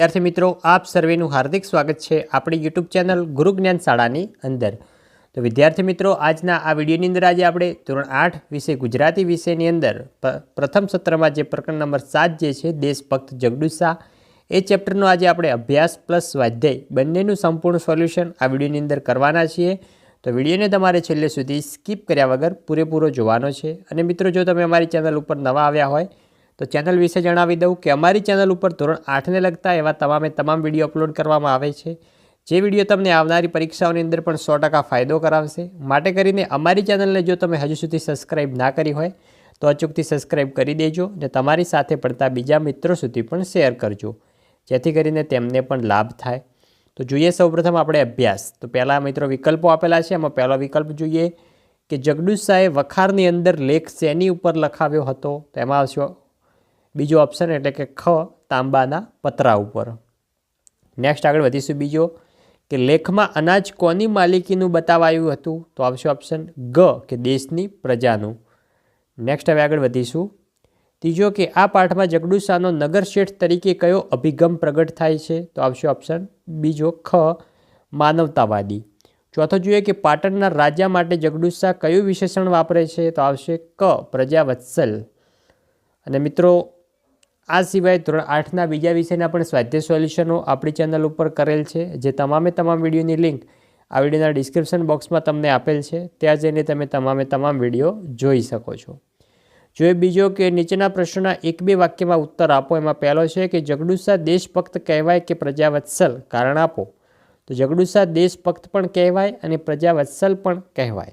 વિદ્યાર્થી મિત્રો, આપ સર્વેનું હાર્દિક સ્વાગત છે આપણી યુટ્યુબ ચેનલ ગુરુ જ્ઞાન શાળાની અંદર. તો વિદ્યાર્થી મિત્રો, આજના આ વિડીયોની અંદર આજે આપણે ધોરણ આઠ વિષય ગુજરાતી વિષયની અંદર પ્રથમ સત્રમાં જે પ્રકરણ નંબર સાત જે છે, દેશભક્ત જગડુસા એ ચેપ્ટરનો આજે આપણે અભ્યાસ પ્લસ સ્વાધ્યાય બંનેનું સંપૂર્ણ સોલ્યુશન આ વિડીયોની અંદર કરવાના છીએ. તો વિડીયોને તમારે છેલ્લે સુધી સ્કીપ કર્યા વગર પૂરેપૂરો જોવાનો છે. અને મિત્રો, જો તમે અમારી ચેનલ ઉપર નવા આવ્યા હોય તો ચેનલ વિશે જણાવી દઉં કે અમારી ચેનલ ઉપર ધોરણ આઠને લગતા એવા તમામે તમામ વીડિયો અપલોડ કરવામાં આવે છે. જે વીડિયો તમને આવનારી પરીક્ષાઓની અંદર પણ સો ફાયદો કરાવશે. માટે કરીને અમારી ચેનલને જો તમે હજુ સુધી સબસ્ક્રાઇબ ના કરી હોય, તો અચૂકથી સબસ્ક્રાઇબ કરી દેજો અને તમારી સાથે પડતા બીજા મિત્રો સુધી પણ શેર કરજો. જેથી કરીને તેમને પણ લાભ થાય. તો જોઈએ સૌપ્રથમ આપણે અભ્યાસ. તો પહેલાં મિત્રો વિકલ્પો આપેલા છે. એમાં પહેલો વિકલ્પ જોઈએ કે જગડુસાએ વખારની અંદર લેખ શેની ઉપર લખાવ્યો હતો? તો એમાં બીજો ઓપ્શન એટલે કે ખ, તાંબાના પતરા ઉપર. નેક્સ્ટ આગળ વધીશું બીજો, કે લેખમાં અનાજ કોની માલિકીનું બતાવાયું હતું? તો આવશે ઓપ્શન ગ, કે દેશની પ્રજાનું. નેક્સ્ટ હવે આગળ વધીશું. ત્રીજો, કે આ પાઠમાં જગડુશાનો નગર શેઠ તરીકે કયો અભિગમ પ્રગટ થાય છે? તો આવશે ઓપ્શન બીજો, ખ, માનવતાવાદી. ચોથો જોઈએ કે પાટણના રાજા માટે જગડુશા કયું વિશેષણ વાપરે છે? તો આવશે ક, પ્રજાવત્સલ. અને મિત્રો આ સિવાય ધોરણ આઠના બીજા વિષયના પણ સ્વાધ્યાય સોલ્યુશનો આપણી ચેનલ ઉપર કરેલ છે, જે તમામે તમામ વિડીયોની લિંક આ વિડીયોના ડિસ્ક્રિપ્શન બોક્સમાં તમને આપેલ છે, ત્યાં જઈને તમે તમામે તમામ વીડિયો જોઈ શકો છો. જો બીજો કે નીચેના પ્રશ્નોના એક બે વાક્યમાં ઉત્તર આપો. એમાં પહેલો છે કે જગડુસા દેશભક્ત કહેવાય કે પ્રજાવત્સલ? કારણ આપો. તો જગડુસા દેશભક્ત પણ કહેવાય અને પ્રજાવત્સલ પણ કહેવાય.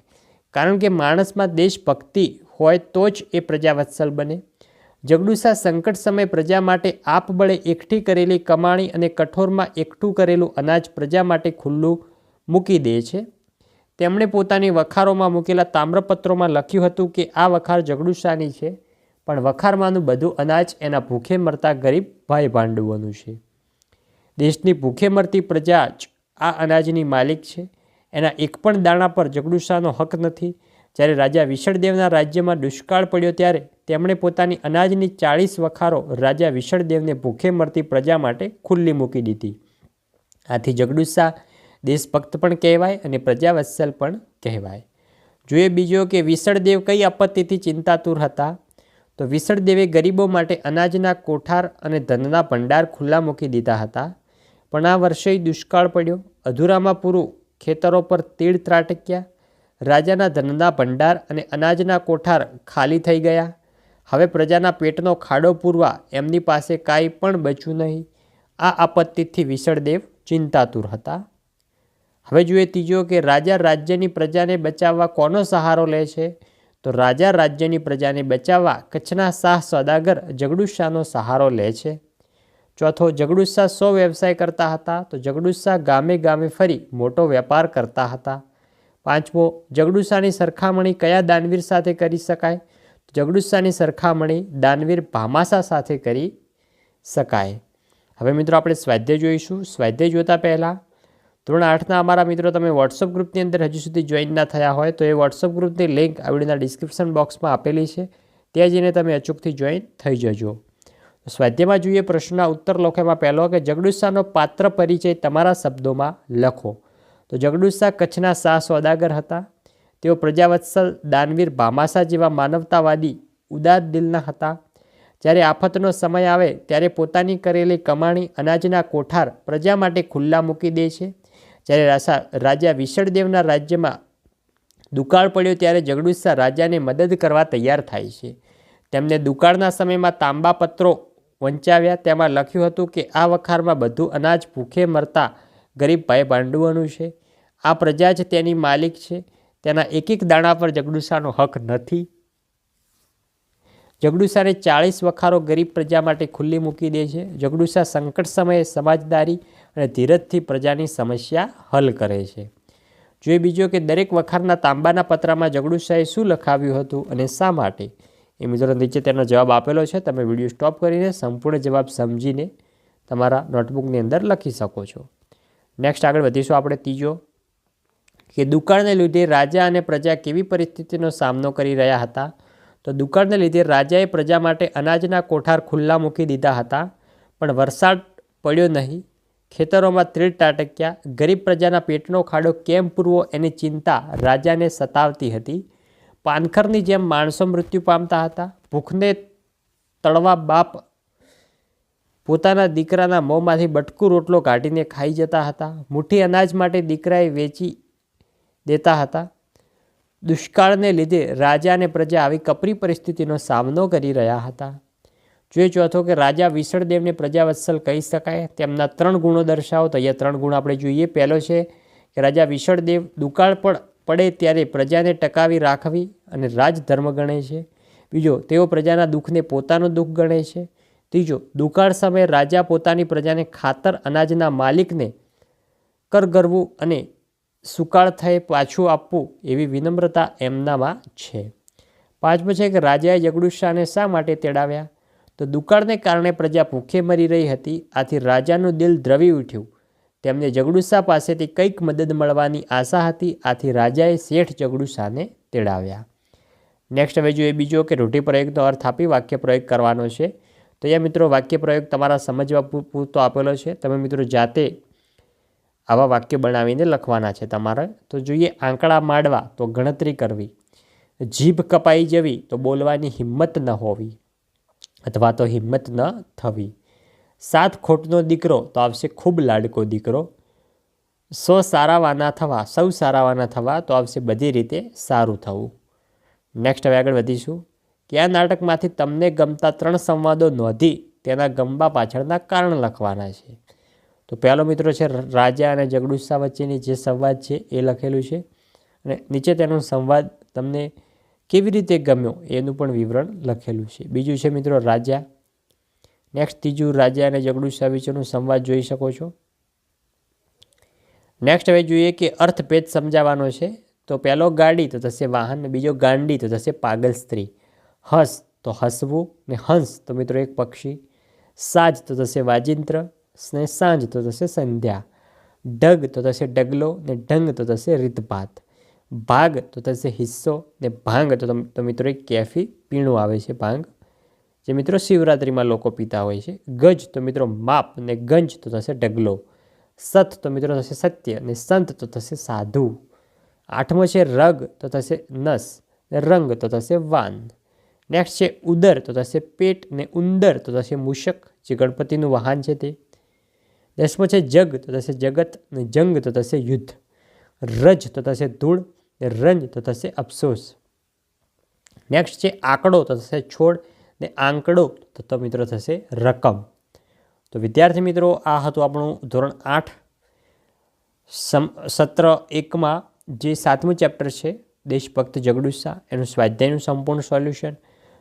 કારણ કે માણસમાં દેશભક્તિ હોય તો જ એ પ્રજાવત્સલ બને. જગડુસા સંકટ સમય પ્રજા માટે આપબળે એકઠી કરેલી કમાણી અને કઠોરમાં એકઠું કરેલું અનાજ પ્રજા માટે ખુલ્લું મૂકી દે છે. તેમણે પોતાની વખારોમાં મૂકેલા તામ્રપત્રોમાં લખ્યું હતું કે આ વખાર જગડુસાની છે, પણ વખારમાંનું બધું અનાજ એના ભૂખે મરતા ગરીબ ભાઈ ભાંડુઓનું છે. દેશની ભૂખે મરતી પ્રજા જ આ અનાજની માલિક છે. એના એક પણ દાણા પર જગડુસાનો હક નથી. જ્યારે રાજા વિશળદેવના રાજ્યમાં દુષ્કાળ પડ્યો ત્યારે તેમણે પોતાની અનાજની ચાળીસ વખારો રાજા વિશળદેવને ભૂખે મરતી પ્રજા માટે ખુલ્લી મૂકી દીધી. આથી જગડુસા દેશભક્ત પણ કહેવાય અને પ્રજાવત્સલ પણ કહેવાય. જોઈએ બીજો કે વિશળદેવ કઈ આપત્તિથી ચિંતાતુર હતા? તો વિશળદેવે ગરીબો માટે અનાજના કોઠાર અને ધનના ભંડાર ખુલ્લા મૂકી દીધા હતા. પણ આ વર્ષે દુષ્કાળ પડ્યો. અધૂરામાં પૂરું ખેતરો પર તીડ ત્રાટક્યા. રાજાના ધનના ભંડાર અને અનાજના કોઠાર ખાલી થઈ ગયા. હવે પ્રજાના પેટનો ખાડો પૂરવા એમની પાસે કાંઈ પણ બચ્યું નહીં. આ આપત્તિથી વિશળદેવ ચિંતાતુર હતા. હવે જોઈએ ત્રીજો કે રાજા રાજ્યની પ્રજાને બચાવવા કોનો સહારો લે છે? તો રાજા રાજ્યની પ્રજાને બચાવવા કચ્છના શાહ સોદાગર જગડુશાનો સહારો લે છે. ચોથો જગડુશા સો વ્યવસાય કરતા હતા. તો જગડુશાહ ગામે ગામે ફરી મોટો વેપાર કરતા હતા. પાંચમો જગડુસાની સરખામણી કયા દાનવીર સાથે કરી શકાય? જગડુસ્સાની સરખામણી દાનવીર ભામાસા સાથે કરી શકાય. હવે મિત્રો આપણે સ્વાધ્યાય જોઈશું. સ્વાધ્યાય જોતા પહેલાં ધોરણ આઠના અમારા મિત્રો, તમે વોટ્સઅપ ગ્રુપની અંદર હજુ સુધી જોઈન ના થયા હોય, તો એ વોટ્સઅપ ગ્રુપની લિંક આ વિડીયોના ડિસ્ક્રિપ્શન બોક્સમાં આપેલી છે. ત્યાં જઈને તમે અચૂકથી જોઈન થઈ જજો. સ્વાધ્યાયમાં જોઈએ પ્રશ્નના ઉત્તર લખો. એમાં પહેલો કે જગડુસ્સાનો પાત્ર પરિચય તમારા શબ્દોમાં લખો. તો જગડુસ્સા કચ્છના શાહ સોદાગર હતા. તેઓ પ્રજાવત્સલ, દાનવીર, ભામાસા જેવા માનવતાવાદી, ઉદાર દિલના હતા. જ્યારે આફતનો સમય આવે, ત્યારે પોતાની કરેલી કમાણી અનાજના કોઠાર પ્રજા માટે ખુલ્લા મૂકી દે છે. જ્યારે રાસા, રાજા વિશળદેવના રાજ્યમાં દુકાળ પડ્યો, ત્યારે જગડુસા રાજાને મદદ કરવા તૈયાર થાય છે. તેમને દુકાળના સમયમાં તાંબા પત્રો વંચાવ્યા. તેમાં લખ્યું હતું કે, આ વખારમાં બધું અનાજ ભૂખે મરતા ગરીબ ભાઈ ભાંડુઓનું છે. આ પ્રજા જ તેની માલિક છે. તેના એક એક દાણા પર જગડુસાનો હક નથી. જગડુસાને ચાળીસ વખારો ગરીબ પ્રજા માટે ખુલ્લી મૂકી દે છે. જગડુસા સંકટ સમયે સમાજદારી અને ધીરજથી પ્રજાની સમસ્યા હલ કરે છે. જોઈએ બીજો કે દરેક વખારના તાંબાના પત્રામાં જગડુસાએ શું લખાવ્યું હતું અને શા માટે? એ મિત્રો નીચે તેનો જવાબ આપેલો છે. તમે વીડિયો સ્ટોપ કરીને સંપૂર્ણ જવાબ સમજીને તમારા નોટબુકની અંદર લખી શકો છો. નેક્સ્ટ આગળ વધીશું આપણે ત્રીજો કે દુકાળને લીધે રાજા અને પ્રજા કેવી પરિસ્થિતિનો સામનો કરી રહ્યા હતા? તો દુકાળને લીધે રાજાએ પ્રજા માટે અનાજના કોઠાર ખુલ્લા મૂકી દીધા હતા, પણ વરસાદ પડ્યો નહીં. ખેતરોમાં તીડ તાટક્યા. ગરીબ પ્રજાના પેટનો ખાડો કેમ પૂરવો એની ચિંતા રાજાને સતાવતી હતી. પાનખરની જેમ માણસો મૃત્યુ પામતા હતા. ભૂખને તળવા બાપ પોતાના દીકરાના મોંમાંથી બટકું રોટલો કાઢીને ખાઈ જતા હતા. મુઠ્ઠી અનાજ માટે દીકરાએ વેચી દેતા હતા. દુષ્કાળને લીધે રાજા અને પ્રજા આવી કપરી પરિસ્થિતિનો સામનો કરી રહ્યા હતા. જોઈએ ચોથો કે રાજા વિસળદેવને પ્રજાવત્સલ કહી શકાય, તેમના ત્રણ ગુણો દર્શાવો તો અહીંયા ત્રણ ગુણ આપણે જોઈએ. પહેલો છે કે રાજા વિસળદેવ દુકાળ પણ પડે ત્યારે પ્રજાને ટકાવી રાખવી અને રાજધર્મ ગણે છે. બીજો, તેઓ પ્રજાના દુઃખને પોતાનું દુઃખ ગણે છે. ત્રીજો, દુકાળ સમયે રાજા પોતાની પ્રજાને ખાતર અનાજના માલિકને કરગરવું અને સુકાળ થઈ પાછું આપવું એવી વિનમ્રતા એમનામાં છે. પાંચમું છે કે રાજાએ જગડુશાને શા માટે તેડાવ્યા? તો દુકાળને કારણે પ્રજા ભૂખે મરી રહી હતી, આથી રાજાનું દિલ દ્રવી ઉઠ્યું. તેમને જગડુશા પાસેથી કંઈક મદદ મળવાની આશા હતી, આથી રાજાએ શેઠ જગડુશાને તેડાવ્યા. નેક્સ્ટ હવે જોઈએ બીજો કે રૂઢિપ્રયોગનો અર્થ આપી વાક્ય પ્રયોગ કરવાનો છે. તો અહીંયા મિત્રો, વાક્ય પ્રયોગ તમારા સમજવા પૂરતો આપેલો છે. તમે મિત્રો જાતે આવા વાક્ય બનાવીને લખવાના છે તમારે. તો જોઈએ, આંકડા માંડવા, તો ગણતરી કરવી. જીભ કપાઈ જવી, તો બોલવાની હિંમત ન હોવી અથવા તો હિંમત ન થવી. સાત ખોટનો દીકરો, તો આવશે ખૂબ લાડકો દીકરો. સો સારાવાના થવા, સૌ સારાવાના થવા, તો આવશે બધી રીતે સારું થવું. નેક્સ્ટ હવે આગળ વધીશું. કયા નાટકમાંથી તમને ગમતા ત્રણ સંવાદો નોંધી તેના ગમવા પાછળના કારણ લખવાના છે? તો પહેલો મિત્રો છે રાજા અને જગડુસ્સા વચ્ચેની જે સંવાદ છે એ લખેલું છે. અને નીચે તેનો સંવાદ તમને કેવી રીતે ગમ્યો એનું પણ વિવરણ લખેલું છે. બીજું છે મિત્રો રાજા. નેક્સ્ટ ત્રીજું રાજા અને જગડુસ્સા વચ્ચેનો સંવાદ જોઈ શકો છો. નેક્સ્ટ હવે જોઈએ કે અર્થભેદ સમજાવવાનો છે. તો પહેલો ગાડી તો થશે વાહન બીજો ગાંડી તો થશે પાગલ સ્ત્રી. હસ તો હસવું ને હંસ તો મિત્રો એક પક્ષી. સાજ તો થશે વાજિંત્ર. ને સાંજ તો થશે સંધ્યા ડગ તો થશે ડગલો ને ઢંગ તો થશે રીતભાત ભાગ તો થશે હિસ્સો ને ભાંગ તો તો મિત્રો એક કેફી પીણું આવે છે ભાંગ જે મિત્રો શિવરાત્રિમાં લોકો પીતા હોય છે ગજ તો મિત્રો માપ ને ગંજ તો થશે ડગલો સત તો મિત્રો થશે સત્ય ને સંત તો થશે સાધુ આઠમો છે રગ તો થશે નસ ને રંગ તો થશે વાન નેક્સ્ટ છે ઉદર તો થશે પેટ ને ઉંદર તો થશે મૂષક જે ગણપતિનું વાહન છે તે દસમો છે જગ, તો થશે જગત, ને જંગ, તો થશે યુદ્ધ. રજ, તો થશે ધૂળ રંજ તો થશે અફસોસ. નેક્સ્ટ છે આંકડો, તો થશે છોડ, ને આંકડો, તો મિત્રો થશે રકમ. તો વિદ્યાર્થી મિત્રો, આ હતું આપણું ધોરણ આઠ. સમ, સત્ર એકમાં જે સાતમું ચેપ્ટર છે, દેશભક્ત જગડુસા, એનું સ્વાધ્યાયનું સંપૂર્ણ સોલ્યુશન